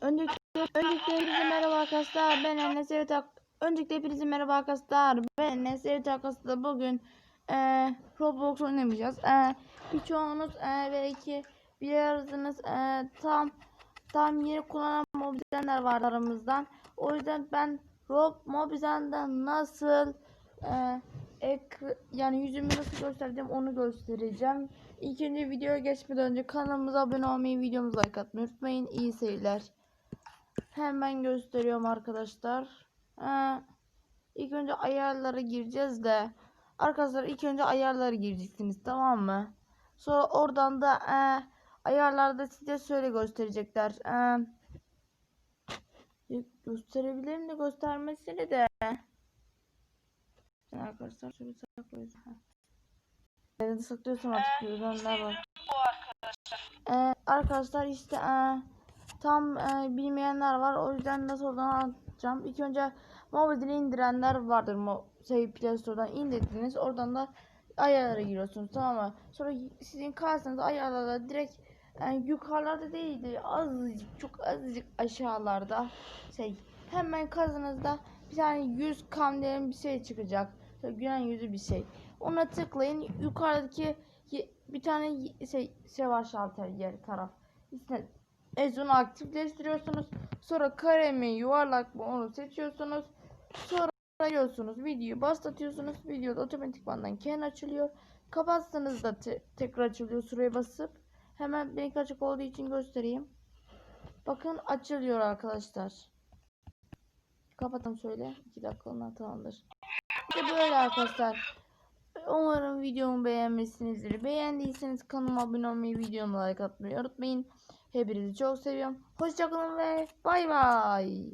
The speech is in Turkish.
Öncelikle, hepinize merhaba arkadaşlar. Ben Enes Evet Öncelikle hepinize merhaba arkadaşlar. Ben Enes Evet arkadaşlar. Bugün e, Roblox oynamayacağız. E, birçoğunuz e, belki bilirsiniz e, tam tam yeni kullanan mobildenler var aramızdan. O yüzden ben Rob Mobizen'den nasıl e, yani yüzümü nasıl göstereceğim onu göstereceğim. İlk önce videoya geçmeden önce kanalımıza abone olmayı, videomuza like atmayı unutmayın. İyi seyirler. Hemen gösteriyorum arkadaşlar. Ee, ilk önce ayarlara gireceğiz de. Arkadaşlar ilk önce ayarlara gireceksiniz tamam mı? Sonra oradan da e, ayarlarda size şöyle gösterecekler. E, gösterebilirim de göstermesini de. Arkadaşlar şöyle saklıyoruz. Evet, saklıyorsun artık yüzdenler var. Ee, arkadaşlar işte e, tam e, bilmeyenler var. O yüzden nasıl oradan anlatacağım. İlk önce mobilde indirenler vardır. Mo şey Play Store'dan indirdiniz. Oradan da ayarlara giriyorsunuz tamam mı? Sonra sizin karşınızda ayarlarda direkt yani yukarılarda değildi. Azıcık çok azıcık aşağılarda şey hemen karşınızda bir tane yüz kamlerin bir şey çıkacak. Gülen yüzü bir şey. Ona tıklayın. Yukarıdaki bir tane şey şey var şalter yer taraf. İşte Ezunu aktifleştiriyorsunuz. Sonra kare mi yuvarlak mı onu seçiyorsunuz. Sonra arıyorsunuz. Videoyu başlatıyorsunuz. Video da otomatikmandan kendi açılıyor. Kapatsanız da te- tekrar açılıyor. Sıraya basıp hemen benimki açık olduğu için göstereyim. Bakın açılıyor arkadaşlar. Kapatın şöyle. 2 dakika ondan tamamdır. İşte böyle arkadaşlar. Umarım videomu beğenmişsinizdir. Beğendiyseniz kanalıma abone olmayı, videomu like atmayı unutmayın. Hepinizi çok seviyorum. Hoşçakalın ve bay bay.